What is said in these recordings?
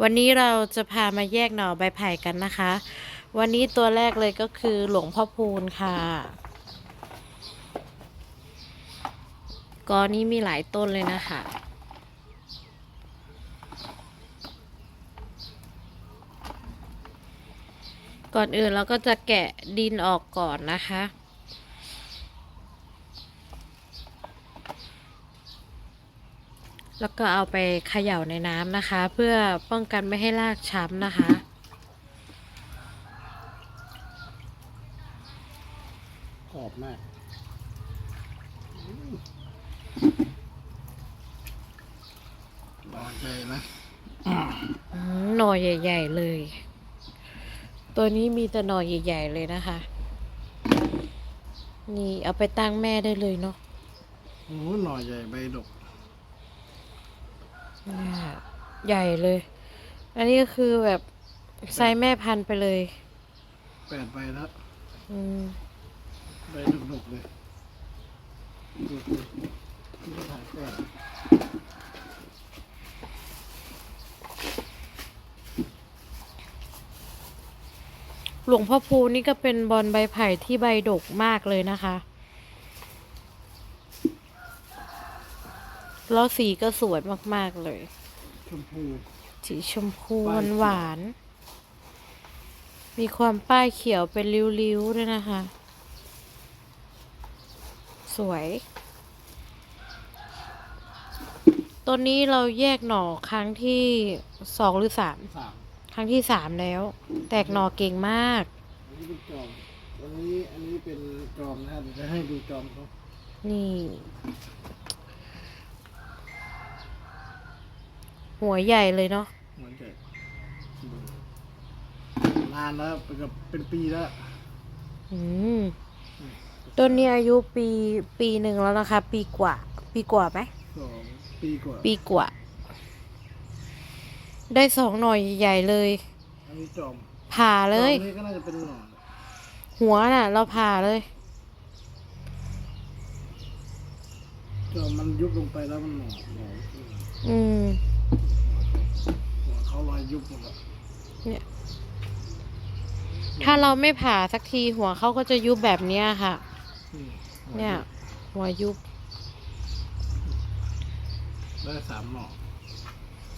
วันนี้เราจะพามาแยกหน่อใบไผ่กันนะคะ วันนี้ตัวแรกเลยก็คือหลวงพ่อพูนค่ะ กอนี้มีหลายต้นเลยนะคะก่อนอื่นเราก็จะแกะดินออกก่อนนะคะ แล้วก็เอาไปเขย่าในน้ำนะคะ เพื่อป้องกันไม่ให้รากช้ำนะคะ กรอบมากรอใจนะอืมหน่อใหญ่ ๆ เลย ตัวนี้มีแต่หน่อใหญ่ ๆ เลยนะคะ นี่เอาไปตั้งแม่ได้เลยเนาะ โอ้หน่อใหญ่ใบดกเนี่ย ใหญ่เลย อันนี้ก็คือแบบไซส์แม่พันธุ์ไปเลย แปดใบแล้วอืมใบดกๆเลยดูสิที่ถ่ายแปดหลวงพ่อพูนี่ก็เป็นบอลใบไผ่ที่ใบดกมากเลยนะคะ แล้วสีก็สวยมากๆเลย ชมพู สีชมพูป้ายเขียวหวานๆมีความป้ายเขียวเป็นริ้วๆด้วยนะคะ สวย ต้นนี้เราแยกหน่อครั้งที่สองหรือสาม สามครั้งที่สามแล้ว แตกหน่อเก่งมาก อันนี้เป็นจอมอันนี้อันนี้เป็นจอมนะครับเดี๋ยวจะให้ดูจอมเขานี่ หัวใหญ่เลยเนาะเหมือนจะดูนานแล้วเป็นกับเป็นปีแล้วอืมต้นนี้อายุปีปีหนึ่งแล้วนะคะ ปีกว่า ปีกว่าไหมสองปีกว่า ปีกว่า ได้สองหน่อยใหญ่ๆเลย อันนี้จอมผ่าเลย จอมนี่ก็น่าจะเป็นหน่อหัวน่ะ เราผ่าเลย จอมมันยุบลงไปแล้วมันหน่อหน่ออืม หัวเขาลอยยุบหมดแล้วเนี่ย ถ้าเราไม่ผ่าสักทีหัวเขาก็จะยุบแบบเนี้ยค่ะ นี่หัวเนี่ย หัวยุบ ได้สามหน่อ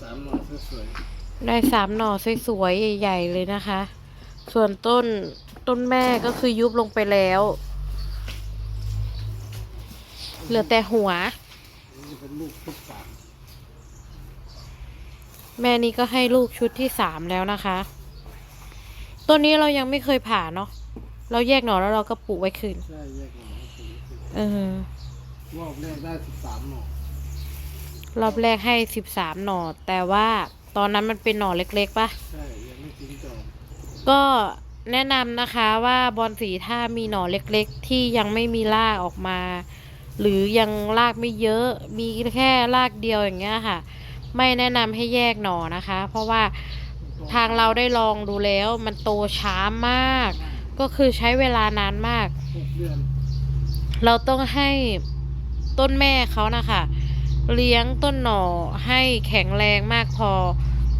สามหน่อสวยได้สามหน่อสวยๆใหญ่ๆเลยนะคะ ส่วนต้นต้นแม่ก็คือยุบลงไปแล้ว เหลือแต่หัวๆนี่เป็นลูกทุกสาม แม่นี้ก็ให้ลูกชุดที่สามแล้วนะคะต้นนี้เรายังไม่เคยผ่าเนาะ เราแยกหน่อแล้วเราก็ปลูกไว้คืน ใช่แยกหน่อให้ผมดูเออ รอบแรกได้สิบสามหน่อรอบแรกให้สิบสามหน่อ แต่ว่าตอนนั้นมันเป็นหน่อเล็กๆปะใช่ยังไม่ทิ้งจอมก็แนะนำนะคะว่าบอลสีถ้ามีหน่อเล็กๆ ที่ยังไม่มีรากออกมา หรือยังรากไม่เยอะ มีแค่รากเดียวอย่างเงี้ยค่ะ ไม่แนะนำให้แยกหน่อนะคะ เพราะว่าทางเราได้ลองดูแล้วมันโตช้ามาก ก็คือใช้เวลานานมากเดือนเราต้องให้ต้นแม่เขานะคะ เลี้ยงต้นหน่อให้แข็งแรงมากพอ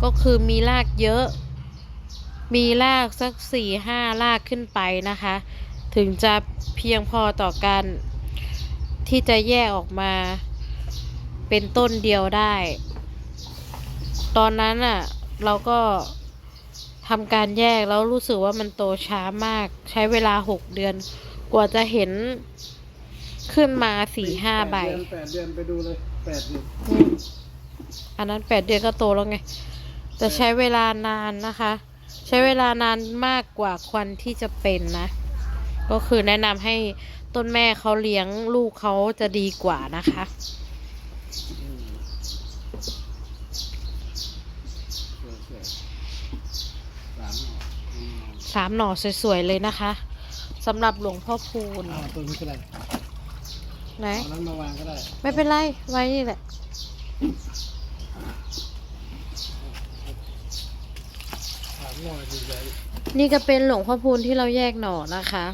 ก็คือมีรากเยอะ มีรากสักสี่ห้ารากขึ้นไปนะคะ ถึงจะเพียงพอต่อการที่จะแยกออกมาเป็นต้นเดียวได้ ตอนนั้นอะ เราก็ทำการแยกแล้วรู้สึกว่ามันโตช้ามาก ใช้เวลาหกเดือน กว่าจะเห็นขึ้นมาสี่ห้าใบแปดเดือนแปดเดือนไปดูเลยแปดเดือนอืมอันนั้นแปดเดือนก็โตแล้วไง แต่ใช้เวลานานนะคะ ใช้เวลานานมากกว่าควันที่จะเป็นนะ ก็คือแนะนำให้ต้นแม่เขาเลี้ยงลูกเขาจะดีกว่านะคะ อืมส วยๆสามหน่ออืมสามหน่อสวยๆเลยนะคะสำหรับหลวงพ่อพูนเอาตัวนี้ก็ได้ไหนเอานั้นมาวางก็ได้ไม่เป็นไรไว้นี่แหละสามหน่อใหญ่นี่ก็เป็นหลวงพ่อพูนที่เราแยกหน่อนะคะ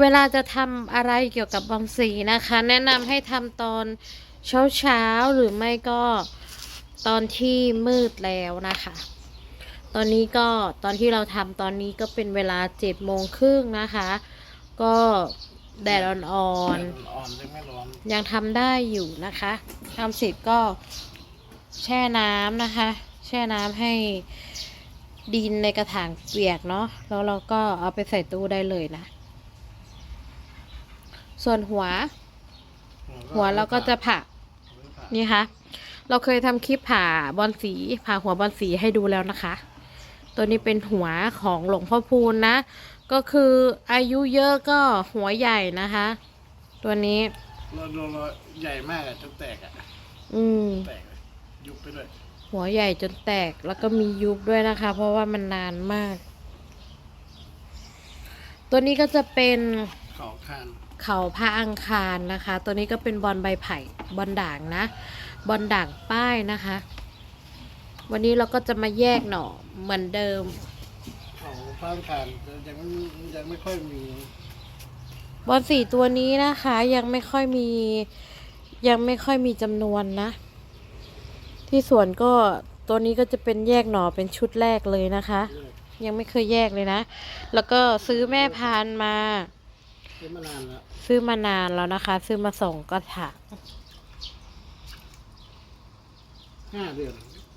เวลาจะทำอะไรเกี่ยวกับบอลสีนะคะ แนะนำให้ทำตอนเช้าเช้าๆหรือไม่ก็ ตอนที่มืดแล้วนะคะ ตอนนี้ก็ตอนที่เราทำตอนนี้ก็เป็นเวลาเจ็ดโมงครึ่งนะคะ ก็แดดอ่อนอ่อนยังไม่ร้อนๆยังทำได้อยู่นะคะทำเสร็จก็แช่น้ำนะคะ แช่น้ำให้ดินในกระถางเปียกเนาะแล้วเราก็เอาไปใส่ตู้ได้เลยนะ ส่วนหัว หัวเราก็จะผ่านี่คะ เราเคยทำคลิปผ่าบอลสีผ่าหัวบอลสีให้ดูแล้วนะคะ ตัวนี้เป็นหัวของหลวงพ่อพูนนะ ก็คืออายุเยอะก็หัวใหญ่นะคะ ตัวนี้เราโดนเราใหญ่มากอะจนแตกอะอืมแตกเลยยุบไปด้วยหัวใหญ่จนแตกแล้วก็มียุบด้วยนะคะ เพราะว่ามันนานมาก ตัวนี้ก็จะเป็นเขาคานเขาพระอังคารนะคะ ตัวนี้ก็เป็นบอลใบไผ่บอลด่างนะ บอลด่างป้ายนะคะ วันนี้เราก็จะมาแยกหน่อเหมือนเดิมเขาฟ้างคานยังไม่ยังไม่ค่อยมีบอลสี่ตัวนี้นะคะ ยังไม่ค่อยมี ยังไม่ค่อยมีจำนวนนะ ที่สวนก็ตัวนี้ก็จะเป็นแยกหน่อเป็นชุดแรกเลยนะคะ ยังไม่เคยแยกเลยนะ แล้วก็ซื้อแม่พันธุ์มา ซื้อมานานแล้ว ซื้อมานานแล้วนะคะ ซื้อมาส่งกระถาง ห้าเดือน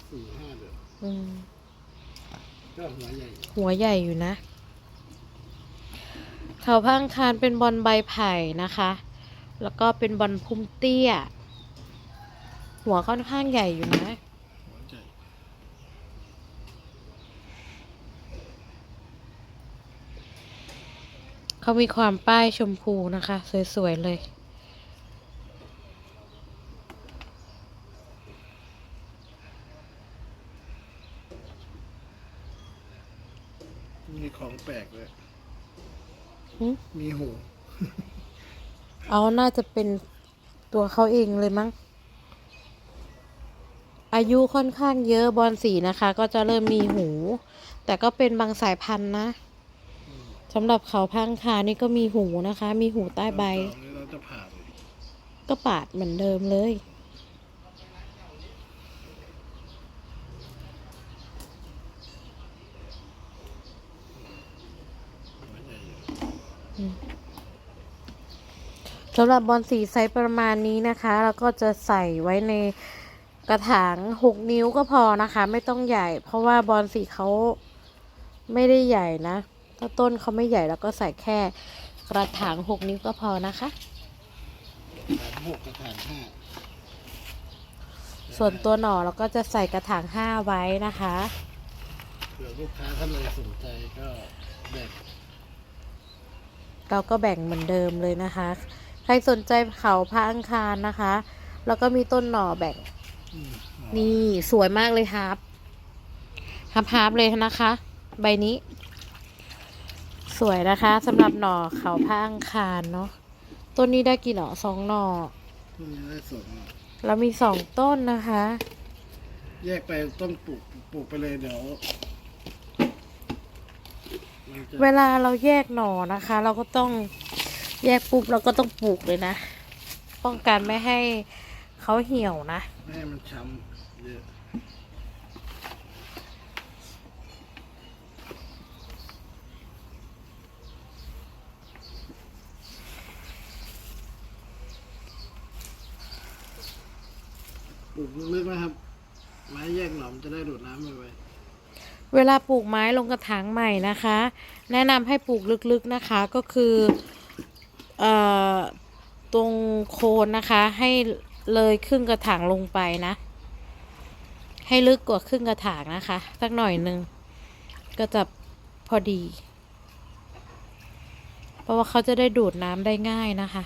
สี่ห้าเดือนอืมก็หัวใหญ่หัวใหญ่อยู่นะเขาพังคารเป็นบอลใบไผ่นะคะ แล้วก็เป็นบอลพุ่มเตี้ย หัวค่อนข้างใหญ่อยู่นะหัวใหญ่เขามีความป้ายชมพูนะคะ สวย ๆ เลย มีของ แปลกเลยหึมีหู เอาน่าจะเป็นตัวเขาเองเลยมั้ง อายุค่อนข้างเยอะบอลสีนะคะ ก็จะเริ่มมีหู แต่ก็เป็นบางสายพันธุ์นะสำหรับเขาพังคานี่ก็มีหูนะคะ มีหูใต้ใบตอนนี้เราจะผ่าเลยก็ปาดเหมือนเดิมเลย หัวใหญ่อยู่ สำหรับบอลสีไซส์ประมาณนี้นะคะ แล้วก็จะใส่ไว้ในกระถาง6นิ้วก็พอนะคะ ไม่ต้องใหญ่ เพราะว่าบอลสีเขาไม่ได้ใหญ่นะ ถ้าต้นเขาไม่ใหญ่แล้วก็ใส่แค่กระถาง6นิ้วก็พอนะคะฐานหกกับฐานห้าส่วนตัวหน่อเราก็จะใส่กระถาง5ไว้นะคะเผื่อลูกค้าท่านใดสนใจก็แบ่ง เราก็แบ่งเหมือนเดิมเลยนะคะ ใครสนใจเขาพระอังคารนะคะ แล้วก็มีต้นหน่อแบ่งอืมนี่สวยมากเลยครับฮับฮับเลยนะคะ ใบนี้ สวยนะคะสำหรับหน่อเขาพระอังคารเนาะต้นนี้ได้กี่หน่อสองหน่อต้นนี้ได้สองแล้วมีสองต้นนะคะ แยกไปต้นปลูกปลูกไปเลยเดี๋ยวมันจะ เวลาเราแยกหน่อนะคะ เราก็ต้องแยกปุ๊บเราก็ต้องปลูกเลยนะ ป้องกันไม่ให้เขาเหี่ยวนะไม่ให้มันช้ำเยอะปลูกลึกนะครับ ไม้แยกหนอมจะได้ดูดน้ำไปไว้ เวลาปลูกไม้ลงกระถางใหม่นะคะ แนะนำให้ปลูกลึกๆนะคะก็คือเอ่อตรงโคนนะคะให้เลยครึ่งกระถางลงไปนะ ให้ลึกกว่าครึ่งกระถางนะคะ สักหน่อยหนึ่งก็จะพอดี เพราะว่าเขาจะได้ดูดน้ำได้ง่ายนะคะ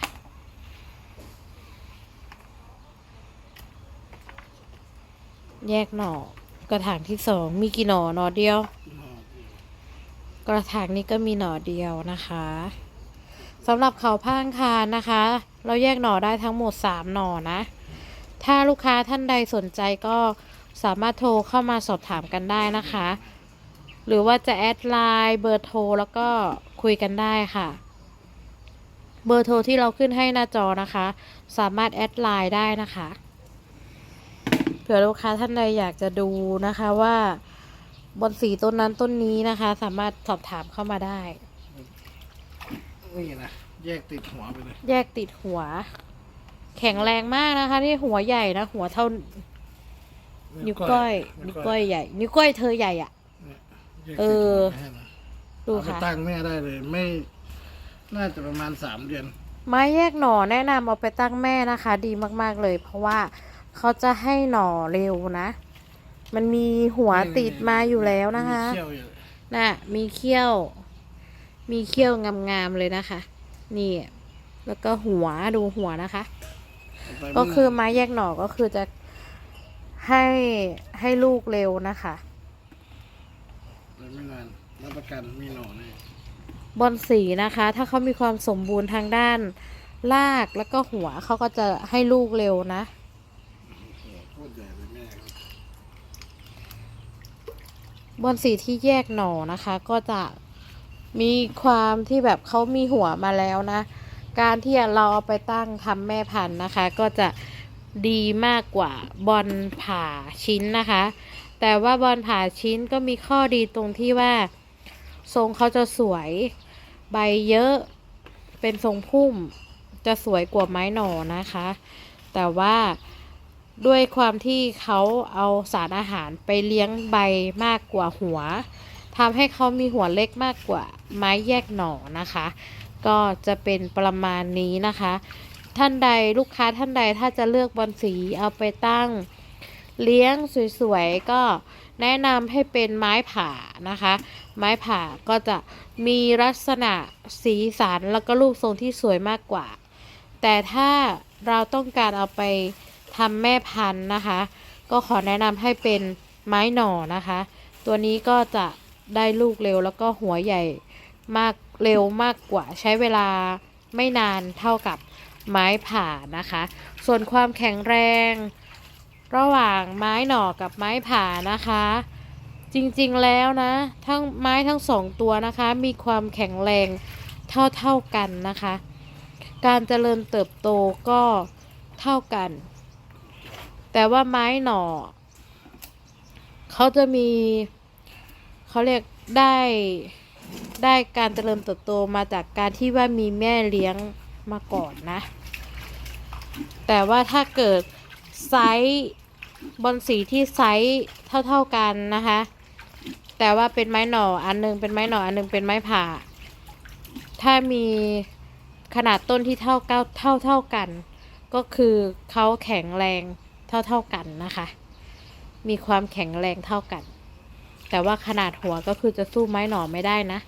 แยกหน่อ กระถางที่สองมีกี่หน่อหน่อเดียว กระถางนี้ก็มีหน่อเดียวนะคะสำหรับเขาพางคานะคะ เราแยกหน่อได้ทั้งหมด3หน่อนะ ถ้าลูกค้าท่านใดสนใจก็สามารถโทรเข้ามาสอบถามกันได้นะคะ หรือว่าจะแอดไลน์เบอร์โทรแล้วก็คุยกันได้ค่ะ เบอร์โทรที่เราขึ้นให้หน้าจอนะคะ สามารถแอดไลน์ได้นะคะ เผื่อลูกค้าท่านใดอยากจะดูนะคะว่าบอนสีต้นนั้นต้นนี้นะคะ สามารถสอบถามเข้ามาได้ นี่นะแยกติดหัวไปเลย แยกติดหัว แข็งแรงมากนะคะที่หัวใหญ่นะ หัวเท่า นิ้วก้อย นิ้วก้อยใหญ่ นิ้วก้อยเธอใหญ่อะแยกติดเอหัวอไปให้นะดูเอาไปค่ะตั้งแม่ได้เลย ไม่ น่าจะประมาณสามเดือน ไม้แยกหน่อแนะนำเอาไปตั้งแม่นะคะ ดีมาก ๆเลย เพราะว่า เขาจะให้หน่อเร็วนะ มันมีหัวติดมาอยู่แล้วนะคะมีเขี้ยวอยู่น่ะ มีเขี้ยว มีเขี้ยวงามๆเลยนะคะ นี่ แล้วก็หัวดูหัวนะคะเอาไปก็ไม่คือนาไม้แยกหน่อก็คือจะให้ให้ลูกเร็วนะคะนไม่นานรับประกันมีหน่อแน่บอนสีนะคะ ถ้าเขามีความสมบูรณ์ทางด้านรากแล้วก็หัวเขาก็จะให้ลูกเร็วนะ หัวโคตรใหญ่เลยแม่ครับ บอนสีที่แยกหน่อนะคะ ก็จะมีความที่แบบเขามีหัวมาแล้วนะ การที่เราเอาไปตั้งทำแม่พันธุ์นะคะ ก็จะดีมากกว่าบอลผ่าชิ้นนะคะ แต่ว่าบอลผ่าชิ้นก็มีข้อดีตรงที่ว่า ทรงเขาจะสวยใบเยอะเป็นทรงพุ่มจะสวยกว่าไม้หน่อนะคะ แต่ว่า ด้วยความที่เขาเอาสารอาหารไปเลี้ยงใบมากกว่าหัวทำให้เขามีหัวเล็กมากกว่าไม้แยกหน่อนะคะ ก็จะเป็นประมาณนี้นะคะ ท่านใดลูกค้าท่านใดถ้าจะเลือกบอลสีเอาไปตั้ง เลี้ยงสวยๆก็แนะนำให้เป็นไม้ผ่านะคะ ไม้ผ่าก็จะมีลักษณะสีสันแล้วก็รูปทรงที่สวยมากกว่า แต่ถ้าเราต้องการเอาไป ทำแม่พันธุ์นะคะ ก็ขอแนะนำให้เป็นไม้หน่อนะคะ ตัวนี้ก็จะได้ลูกเร็วแล้วก็หัวใหญ่มากเร็วมากกว่าใช้เวลาไม่นานเท่ากับไม้ผ่านะคะ ส่วนความแข็งแรง ระหว่างไม้หน่อกับไม้ผ่านะคะ จริงๆแล้วนะ ทั้งไม้ทั้งสองตัวนะคะ มีความแข็งแรงเท่าๆกันนะคะ การเจริญเติบโตก็เท่ากัน แต่ว่าไม้หน่อ เขาจะมีเขาเรียกได้ได้การเจริญเติบโตมาจากการที่ว่ามีแม่เลี้ยงมาก่อนนะ แต่ว่าถ้าเกิดไซส์บอนสีที่ไซส์เท่าๆกันนะคะ แต่ว่าเป็นไม้หน่ออันหนึงเป็นไม้หน่ออันหนึงเป็นไม้ผ่า ถ้ามีขนาดต้นที่เท่าเก้าเท่าเท่ากัน ก็คือเขาแข็งแรง เท่าเท่ากันนะคะ มีความแข็งแรงเท่ากัน แต่ว่าขนาดหัวก็คือจะสู้ไม้หน่อไม่ได้นะ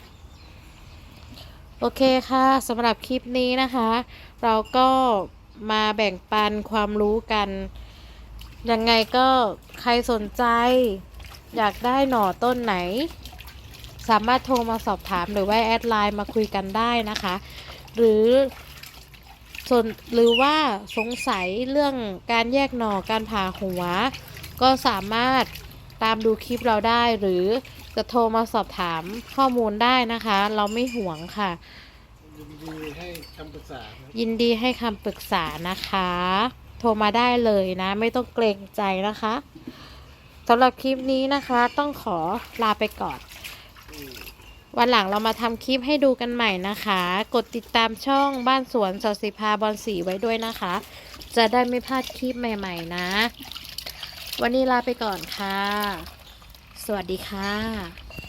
โอเคค่ะสำหรับคลิปนี้นะคะ เราก็มาแบ่งปันความรู้กัน ยังไงก็ใครสนใจ อยากได้หน่อต้นไหน สามารถโทรมาสอบถามหรือว่าแอดไลน์มาคุยกันได้นะคะ หรือ สนหรือว่าสงสัยเรื่องการแยกหน่อการผ่าหัว ก็สามารถตามดูคลิปเราได้หรือจะโทรมาสอบถามข้อมูลได้นะคะ เราไม่ห่วงค่ะ ยินดีให้คำปรึกษาครับยินดีให้คำปรึกษานะคะ โทรมาได้เลยนะ ไม่ต้องเกรงใจนะคะสำหรับคลิปนี้นะคะ ต้องขอลาไปก่อน วันหลังเรามาทำคลิปให้ดูกันใหม่นะคะ กดติดตามช่องบ้านสวนสอสิพาบอลสีไว้ด้วยนะคะ จะได้ไม่พลาดคลิปใหม่ ๆ นะ วันนี้ลาไปก่อนค่ะ สวัสดีค่ะ